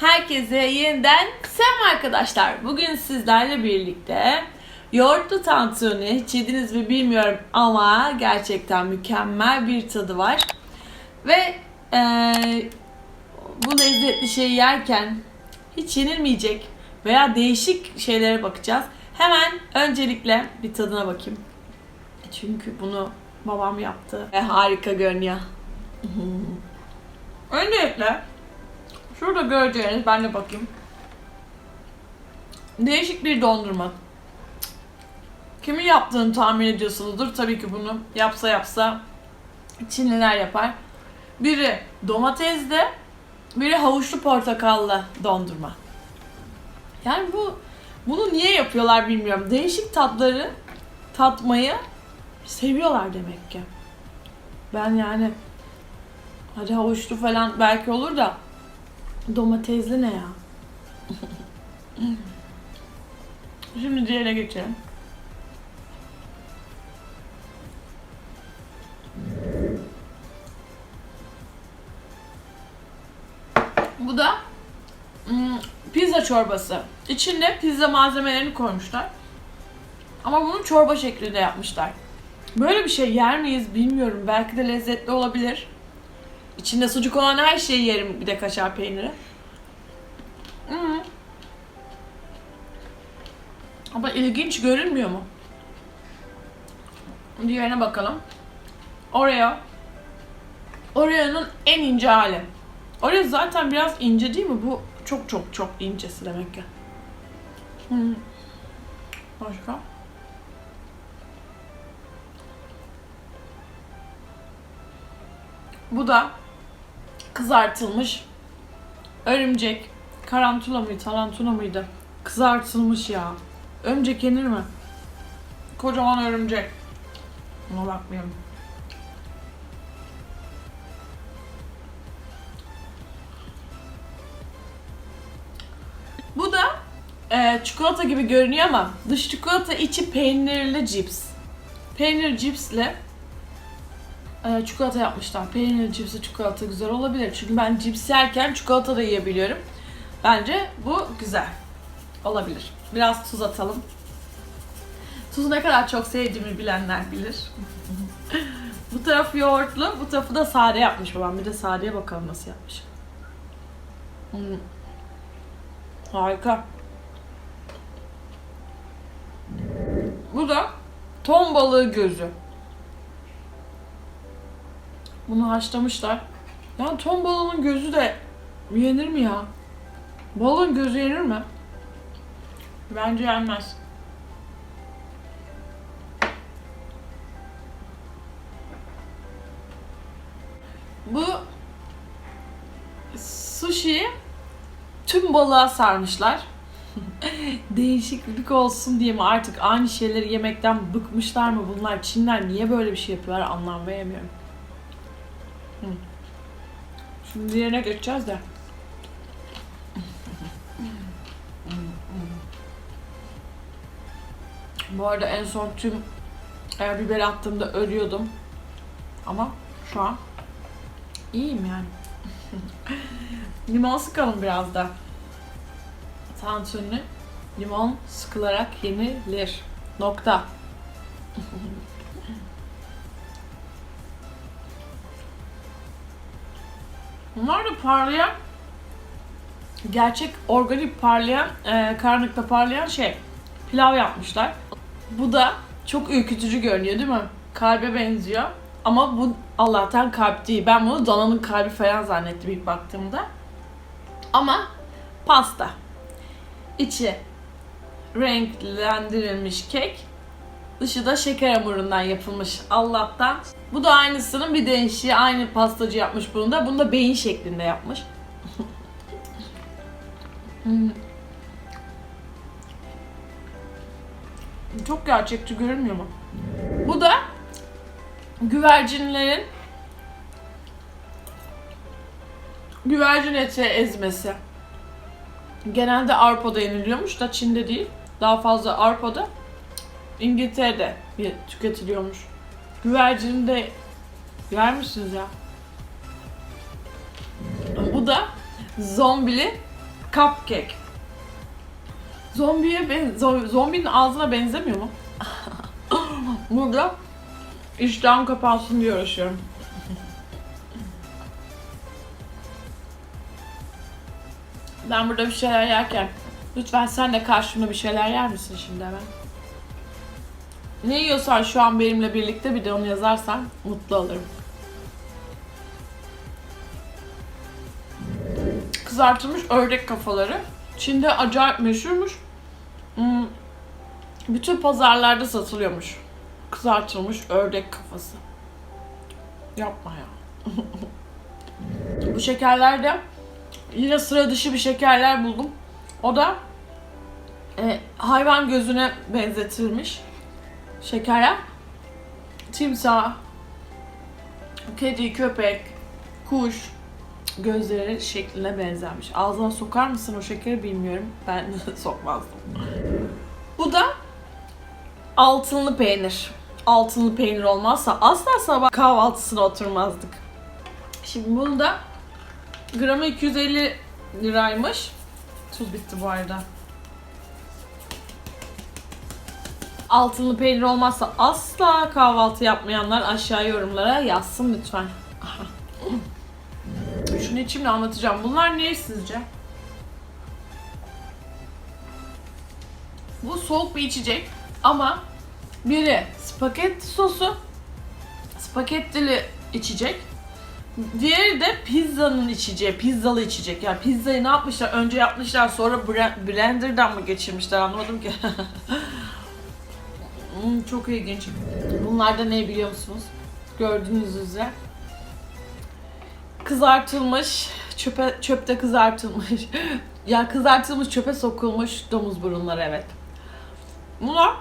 Herkese yeniden selam arkadaşlar. Bugün sizlerle birlikte yoğurtlu tantuni hiç yediniz mi bilmiyorum ama gerçekten mükemmel bir tadı var. Ve eee, bu lezzetli şeyi yerken hiç yenilmeyecek veya değişik şeylere bakacağız. Hemen öncelikle bir tadına bakayım. Çünkü bunu babam yaptı ve harika görünüyor. Öncelikle Şurada göreceğiniz, ben de bakayım. Değişik bir dondurma. Kimin yaptığını tahmin ediyorsunuzdur. Tabii ki bunu yapsa yapsa Çinliler yapar. Biri domatesli, biri havuçlu portakallı dondurma. Yani bu bunu niye yapıyorlar bilmiyorum. Değişik tatları tatmayı seviyorlar demek ki. Ben yani hadi havuçlu falan belki olur da Domatesli ne ya? Şimdi diğerine geçelim. Bu da hmm, pizza çorbası. İçinde pizza malzemelerini koymuşlar. Ama bunu çorba şeklinde yapmışlar. Böyle bir şey yer miyiz bilmiyorum. Belki de lezzetli olabilir. İçinde sucuk olan her şeyi yerim bir de kaşar peyniri. Hmm. Ama ilginç görünmüyor mu? Diğerine bakalım. Oreo. Oreo'nun en ince hali. Oreo zaten biraz ince değil mi? Bu çok çok çok incesi demek ki. Hmm. Başka? Bu da kızartılmış örümcek. Karantula mıydı, tarantula mıydı? Kızartılmış ya. Örümcek yenir mi? Kocaman örümcek. Buna bakmayalım. Bu da e, çikolata gibi görünüyor ama dış çikolata içi peynirli cips. Peynir cipsle e, çikolata yapmışlar. Peynirli cipsi çikolata güzel olabilir. Çünkü ben cips yerken çikolata da yiyebiliyorum. Bence bu güzel. Olabilir. Biraz tuz atalım. Tuzu ne kadar çok sevdiğimi bilenler bilir. bu tarafı yoğurtlu, bu tarafı da sade yapmış babam. Bir de sadeye bakalım nasıl yapmış. Hmm. Harika. Bu da ton balığı gözü. Bunu haşlamışlar. Yani ton balığının gözü de yenir mi ya? Balığın gözü yenir mi? Bence yenmez. Bu sushi tüm balığa sarmışlar. Değişiklik olsun diye mi artık aynı şeyleri yemekten bıkmışlar mı bunlar? Çinler niye böyle bir şey yapıyorlar anlam veremiyorum. Şimdi diğerine geçeceğiz de. Bu arada en son tüm e, biber attığımda ölüyordum. Ama şu an iyiyim yani. Limon sıkalım biraz da. Tantuni limon sıkılarak yenilir. Nokta. Bunlar da parlayan gerçek organik parlayan e, karanlıkta parlayan şey pilav yapmışlar. Bu da çok ürkütücü görünüyor değil mi? Kalbe benziyor. Ama bu Allah'tan kalp değil. Ben bunu dananın kalbi falan zannettim ilk baktığımda. Ama pasta. İçi renklendirilmiş kek. Dışı da şeker hamurundan yapılmış Allah'tan. Bu da aynısının bir değişiği. Aynı pastacı yapmış bunu da. Bunu da beyin şeklinde yapmış. Hmm. Çok gerçekçi görünmüyor mu? Bu da güvercinlerin güvercin eti ezmesi. Genelde Avrupa'da yeniliyormuş da Çin'de değil. Daha fazla Avrupa'da İngiltere'de tüketiliyormuş. Güvercini de yer misiniz ya? Bu da zombili Cupcake. Zombiye ben zo- zombinin ağzına benzemiyor mu? Burada iştahım kapansın diye uğraşıyorum. Ben burada bir şeyler yerken lütfen sen de karşımda bir şeyler yer misin şimdi hemen? Ne yiyorsan şu an benimle birlikte bir de onu yazarsan mutlu olurum. Kızartılmış ördek kafaları. Çin'de acayip meşhurmuş. Hmm, Bütün pazarlarda satılıyormuş. Kızartılmış ördek kafası. Yapma ya. Bu şekerlerde yine sıra dışı bir şekerler buldum. O da e, hayvan gözüne benzetilmiş şekerler. Timsah, kedi, köpek, kuş gözleri şekline benzermiş. Ağzına sokar mısın o şekeri bilmiyorum. Ben sokmazdım. Bu da altınlı peynir. Altınlı peynir olmazsa asla sabah kahvaltısına oturmazdık. Şimdi bunu da gramı 250 liraymış. Tuz bitti bu arada. Altınlı peynir olmazsa asla kahvaltı yapmayanlar aşağı yorumlara yazsın lütfen. Şunu içimle anlatacağım. Bunlar ne sizce? Bu soğuk bir içecek ama biri spagetti sosu, spagettili içecek. Diğeri de pizzanın içeceği, pizzalı içecek. Yani pizzayı ne yapmışlar? Önce yapmışlar sonra blenderdan mı geçirmişler anlamadım ki. Hmm, çok ilginç. Bunlar da ne biliyor musunuz? Gördüğünüz üzere. Kızartılmış, çöpe, çöpte kızartılmış. ya kızartılmış çöpe sokulmuş domuz burunları evet. Bunlar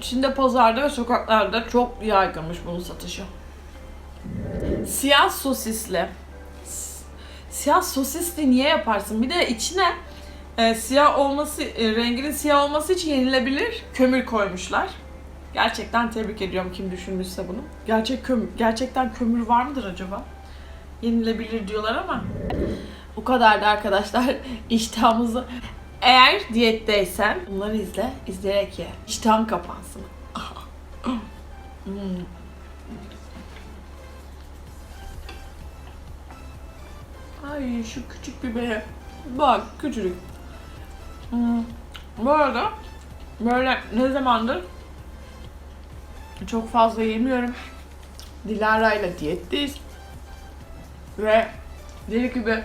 Çin'de pazarda ve sokaklarda çok yaygınmış bunun satışı. Siyah sosisli. Siyah sosisli niye yaparsın? Bir de içine e, siyah olması, e, renginin siyah olması için yenilebilir kömür koymuşlar. Gerçekten tebrik ediyorum kim düşünmüşse bunu. Gerçek kömür, gerçekten kömür var mıdır acaba? Yenilebilir diyorlar ama bu kadar da arkadaşlar iştahımızı eğer diyetteysen bunları izle, izleyerek ye. İştahın kapansın. Hmm. Ay şu küçük bibere. Bak küçücük. Hmm. Bu arada böyle ne zamandır çok fazla yemiyorum. Dilara ile diyetteyiz. Ve deli gibi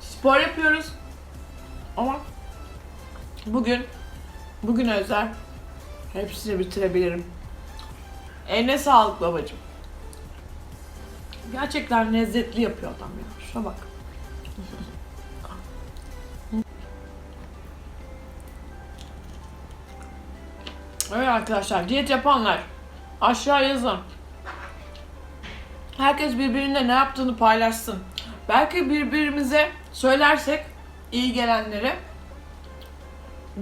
spor yapıyoruz. Ama bugün bugün özel hepsini bitirebilirim. Eline sağlık babacığım. Gerçekten lezzetli yapıyor adam ya. Şuna bak. Evet arkadaşlar diyet yapanlar aşağı yazın. Herkes birbirine ne yaptığını paylaşsın. Belki birbirimize söylersek iyi gelenleri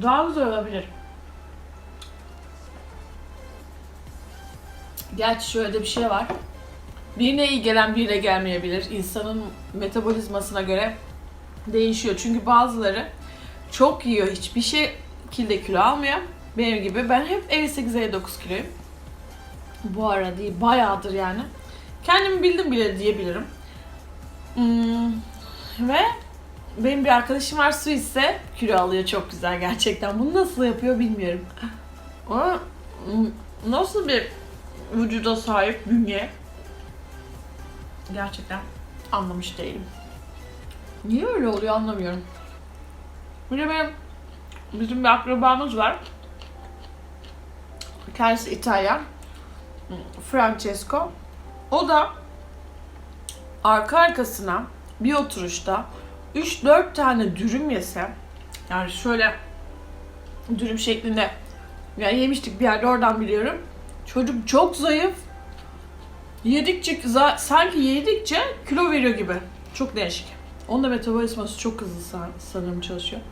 daha güzel olabilir. Gerçi şöyle de bir şey var. Birine iyi gelen birine gelmeyebilir. İnsanın metabolizmasına göre değişiyor. Çünkü bazıları çok yiyor, hiçbir şekilde kilo almıyor. Benim gibi. Ben hep 58-59 kiloyum. Bu ara değil, bayağıdır yani. Kendimi bildim bile diyebilirim. Hmm, ve benim bir arkadaşım var su ise kilo alıyor çok güzel gerçekten. Bunu nasıl yapıyor bilmiyorum. Ama hmm, nasıl bir vücuda sahip bünye gerçekten anlamış değilim. Niye öyle oluyor anlamıyorum. Bir de benim bizim bir akrabamız var. Kendisi İtalyan. Francesco. O da arka arkasına bir oturuşta 3-4 tane dürüm yese yani şöyle dürüm şeklinde yani yemiştik bir yerde oradan biliyorum. Çocuk çok zayıf. Yedikçe sanki yedikçe kilo veriyor gibi. Çok değişik. Onun da metabolizması çok hızlı san- sanırım çalışıyor.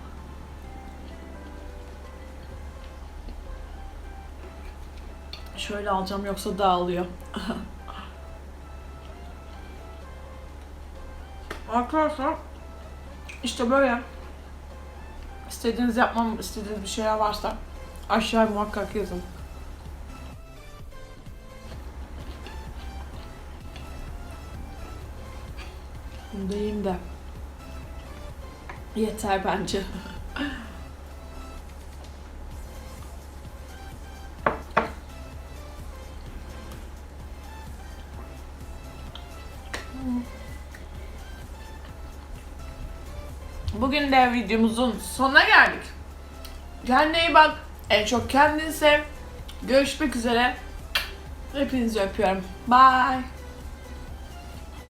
Şöyle alacağım yoksa dağılıyor. Arkadaşlar işte böyle İstediğiniz yapmam istediğiniz bir şeyler varsa aşağıya muhakkak yazın. Bunu da yiyeyim de. Yeter bence. Bugün de videomuzun sonuna geldik. Kendine iyi bak. En çok kendini sev. Görüşmek üzere. Hepinizi öpüyorum. Bye.